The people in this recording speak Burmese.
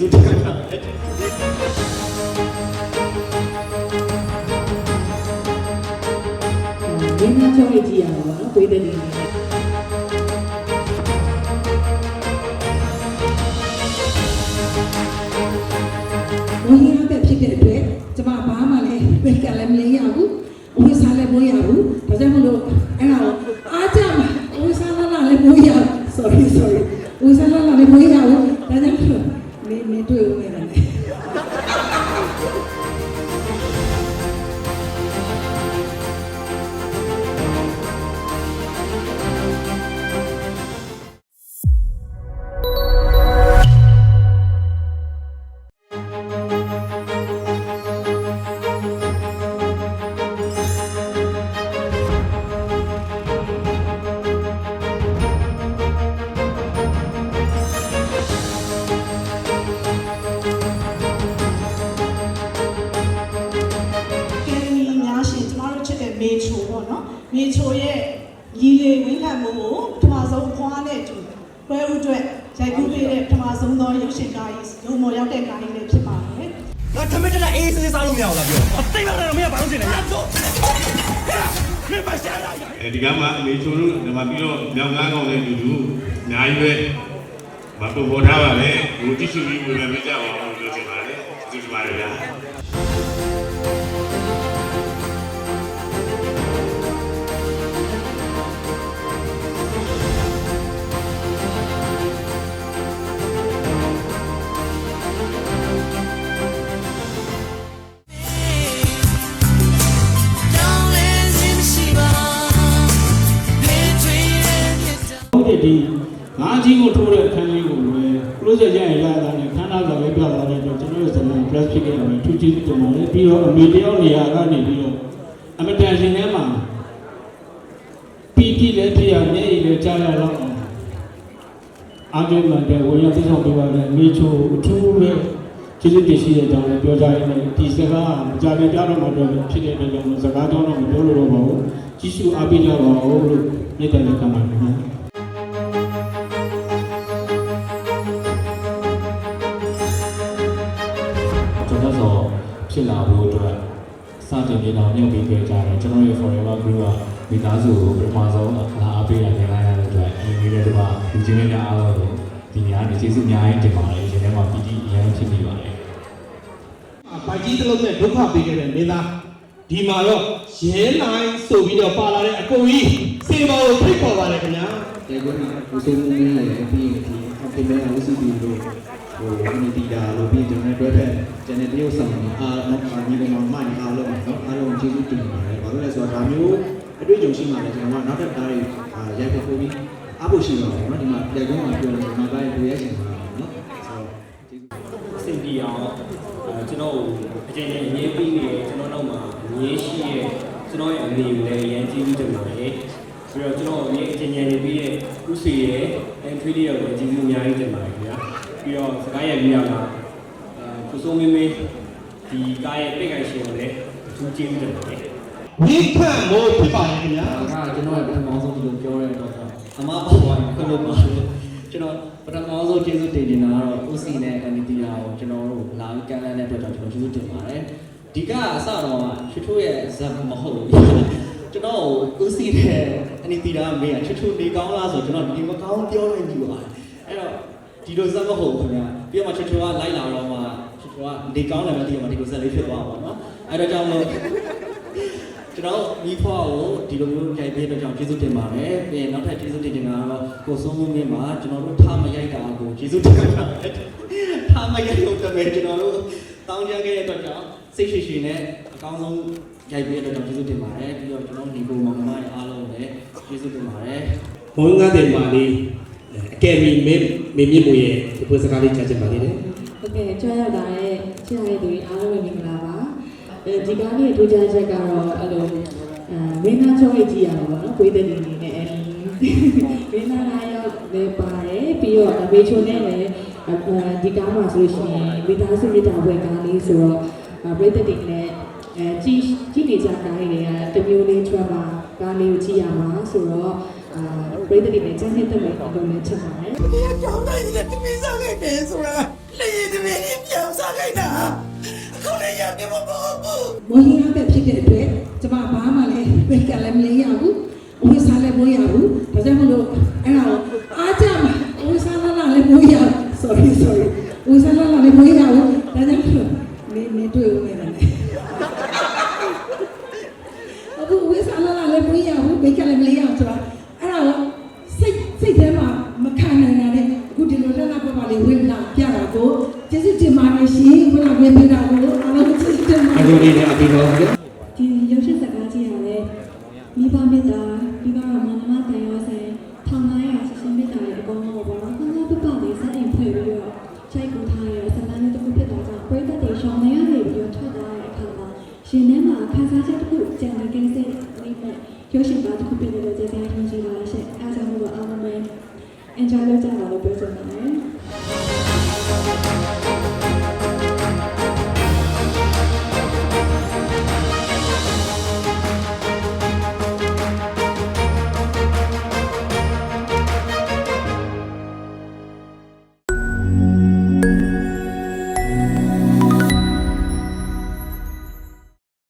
ဇူးတင်ပါတယ်ရင်းနှီးချုံးရကြည့်ရတာပါနော်ပေးတဲ့နေနဲ့ဝင်ရတဲ့ဖြစ်တဲ့အတွက်ကျမဘာမှလည်းပြေကလည်းမလေးရဘူးဝင်စားလည်းမရဘူးဒါကြောင့်မလို့အဲ့ဒါအားကြမှာဝင်စားလာလည်းမရ sorry sorry ဝင်စားလာလည်းမရဘူးဒါကြောင့် မေချိုရဲ့ရီလေဝင်းခံမှုကိုပထမဆုံးခွားနဲ့တူပွဲဥအတွက်ရိုက်ကူးပေးတဲ့ပထမဆုံးသောရုပ်ရှင်ကားကြီးရုံမော်ရောက်တဲ့ကားကြီးလေးဖြစ်ပါတယ်ငါထမင်းတက်တဲ့အေးစေးစားလို့မရဘူးလားပြောအသိမလားတော့မင်းကဘာလို့တင်လဲရတော့မင်းပါရှာလာရအဲဒီကမှအမေချိုတို့ဒီမှာပြီးတော့မြောင်ငန်းကောင်းတဲ့လူလူအများကြီးပဲမပုံပေါ်ထားပါလေဟိုတိရှိပြီးဝင်မကြပါဘူးလို့ပြောချင်ပါတယ်ကျေးဇူးပါတယ်ဗျာ ဟုတ်တယ်ဒီငါးကြီးကိုထိုးတဲ့အခန်းလေးကိုလည်း project ရရင်ရတာနဲ့ခန်းသားကလည်းပြလာတဲ့အတွက်ကျွန်တော်တို့ဇာတ်လမ်း press ဖြစ်ခဲ့တယ်သူကြည့်ကြမှာလေပြီးတော့အမေတယောက်နေရာကနေပြီးတော့အမတန်ရှင်ထဲမှာပီတိလည်းဖြစ်ရမျက်ရည်လည်းကြားရတော့အာဂျုံမန်တဲ့ဝေယသိဆောင်ပေးပါတဲ့မိချိုအထူးပဲကျေးဇူးတင်ရှိတဲ့အကြောင်းလည်းပြောကြရမယ်ဒီစကားကကြာပြန်ကြားတော့မှတော့ဖြစ်တဲ့အတွက်ကြောင့်စကားတော့တော့မပြောလို့တော့ပါဘူးကြီးစုအားပေးကြပါဦးလို့မြေတ္တာနဲ့ကမ်းပါခင် တင်နေတော့ညှို့ပြီးခဲ့ကြတယ်ကျွန်တော်ရဲ့ forever group ကမိသားစုကိုပထမဆုံးလာအားပေးရနေလိုက်ရတဲ့အတွက်အင်းလေးတွေကလူချင်းများအားလုံးကိုဒီနေရာနေကျေးဇူးအများကြီးတင်ပါတယ်ဒီထဲမှာပီတိအရင်ဖြစ်နေပါတယ်ဗိုက်ကြီးတစ်လုံးနဲ့ဒုက္ခပေးခဲ့တဲ့မင်းသားဒီမှာတော့ရဲနိုင်ဆိုပြီးတော့ပါလာတဲ့အကိုကြီးစေပါကိုဖိတ်ခေါ်ပါတယ်ခင်ဗျာတဲ့ကွန်းကကိုစိုးမင်းရဲ့အပြီးဒီအဖေမဲအုပ်စုပြီးလို့ဟိုအနီတီတာလို့ပြီးကျွန်တော်တို့တွဲဖက်ကျန်တဲ့တရုတ်ဆောင်တွေအား ကျေးဇူးတင်ပါတယ်ဘာလို့လဲဆိုတော့ဒါမျိုးအတွေ့အကြုံရှိမှလည်းကျွန်တော်ကနောက်ထပ်သားတွေရိုက်ဖို့ပြီးအားဖို့ရှိတော့တယ်နော်ဒီမှာပြိုင်ကုန်းမှာပြောလို့ဒီမှာသားတွေရဲ့ရှင်ပါနော်ဆိုတော့ကျေးဇူးစင်တီအောင်ကျွန်တော်အချိန်ချင်းရေးပြီးနေကျွန်တော်နောက်မှာရေးရှိရဲ့ကျွန်တော်ရဲ့အမေကိုလည်းရန်ကျေးဇူးတင်ပါတယ်ပြီးတော့ကျွန်တော်အမေအချိန်ချင်းနေပြီးရဲ့ဥစီရဲ့အန်ထွေးလေးရဲ့ကျေးဇူးအများကြီးတင်ပါတယ်ခင်ဗျာပြီးတော့စကိုင်းရဲ့မိရမှာအဲကိုစိုးမင်းမင်းဒီကားရဲ့ပိတ်ကန်ရှင်ကိုလည်း ထူးကျေးဇူးတင်ပါတယ်ဝိခန့်မို့ဖြစ်ပါတယ်ခင်ဗျာဒါကကျွန်တော်ရဲ့ပထမဆုံးဒီလိုပြောတဲ့တော့အမပေါ့ပါခွင့်လို့ပါကျွန်တော်ပထမဆုံးကျေးဇူးတင်နေတာကတော့ဦးစီနဲ့အန်တီယာကိုကျွန်တော်တို့လာကမ်းလှမ်းတဲ့အတွက်ကျွန်တော်ကျေးဇူးတင်ပါတယ်ဒီကအစတော့ချွတ်ချွတ်ရဲ့ဇက်မဟုတ်ဘူးကျွန်တော်ဦးစီနဲ့အန်တီယာမေးချွတ်ချွတ်နေကောင်းလားဆိုကျွန်တော်ဒီမကောင်းပြောနေပြီပါအဲ့တော့ဒီလိုဇက်မဟုတ်ဘူးခင်ဗျာပြီးတော့မှချွတ်ချွတ်ကလိုက်လာတော့မှချွတ်ချွတ်ကနေကောင်းတယ်မသိဘူးမှဒီလိုဇက်လေးဖြစ်သွားပါတော့ အဲ့တော့ကြောင့်မို့ကျွန်တော်မိဖွားကိုဒီလိုမျိုးကြိုက်ပေးတဲ့ကြောင့်ကျေးဇူးတင်ပါတယ်။ပြီးရင်နောက်ထပ်ကျေးဇူးတင်နေတာကတော့ကိုစိုးမိုးမင်းမှာကျွန်တော်တို့ထားမရိုက်တာကိုကျေးဇူးတင်ပါတယ်။ထားမရိုက်လို့တကယ်ကျွန်တော်တို့တောင်းကြခဲ့တဲ့အတွက်ကြောင့်စိတ်ရှိရှိနဲ့အကောင်းဆုံးရိုက်ပေးတဲ့အတွက်ကြောင့်ကျေးဇူးတင်ပါတယ်။ပြီးတော့ကျွန်တော်ညီကိုမောင်နှမတွေအားလုံးလည်းကျေးဇူးတင်ပါတယ်။ဘုန်းကားတဲ့မာလေးအကယ်မီမင်းမင်းမြင့်မို့ရဲ့ဒီပွဲစကားလေးကြားချင်ပါသေးတယ်ဟုတ်ကဲ့ကြွရောက်လာတဲ့ချစ်ရတဲ့သူတွေအားလုံးပဲမင်္ဂလာပါအဲ ဒီကားလေးထူးခြားချက်ကတော့အဲ့လိုအဲမင်းသားချောင်းလေးကြည့်ရမှာပေါ့နော်ကိုယ်တည်းနေနဲ့အဲမင်းသားလာရောက်လည်းပါတယ်ပြီးတော့ဘေချိုနဲ့လည်းဒီကားမှာဆိုလို့ရှိရင်မိသားစုမြတ်တာဘွယ်ကားလေးဆိုတော့ပရိသတ်တွေနဲ့အဲကြည့်ကြည့်နေကြကားလေးတွေကတမျိုးလေး trauma ကားလေးကိုကြည့်ရမှာဆိုတော့အာပရိသတ်တွေနဲ့စမ်းသပ်တဲ့လို့လည်းချက်ပါတယ်ဒီကြောင်းတိုင်းနဲ့တမင်းစားခဲ့တယ်ဆိုတာလေရင်တမင်းကြီးပြောင်းစားခဲ့တာခခုလေးရပြ မပေါ့ဘူးမော်လီယာပဲဖြစ်တဲ့အတွက်ကျမဘာမှလည်းပဲကလည်းမလေးရဘူးအဝိစားလည်းမရဘူးဒါကြောင့်မလို့အဲ့ဒါကိုအားကြမှာအဝိစားလာလာလည်းမရဘူး sorry sorry အဝိစားလာလာလည်းမရဘူးဒါကြောင့်မလို့နေနေတွေ့ဦးမယ်လည်းအခုအဝိစားလာလာလည်းမရဘူးဘေကလည်းမလေးရဘူးဆိုတော့ တင်ပါတယ်ရှင်ခုနကဝင်ပြတာကိုအားလုံးကျေးဇူးတင်ပါတအယ်ကူလေးနဲ့အတူတော်ဗျာဒီရုပ်ရှင်စကားကြည့်ရတဲ့မိဘမေတ္တာပြီးတော့မနမတန်ရောဆိုင်ထောင်သားရဆရှင်မေတ္တာရဲ့အကုန်လုံးပေါ့နော်ခန်းစားပပလေးစတင်ဖွဲ့ပြီးတော့ချိုက်ကူထားရဇလန်းလေးတစ်ခုဖြစ်တာကြောင့်ပရိသတ်တွေရှောင်းနေရနေပြီးတော့ထွက်သွားတဲ့အခါမှာရှင်ထဲမှာခန်းစားချက်တစ်ခုကြံနေကင်းစိတ်လေးနဲ့ရုပ်ရှင်ကားတစ်ခုဖြစ်တဲ့ကျေးဇူးတင်ရှိပါရှင့်အားကြောင့်လို့အားလုံးပဲ enjoy လုပ်ကြပါလို့ပြောချင်ပါတယ်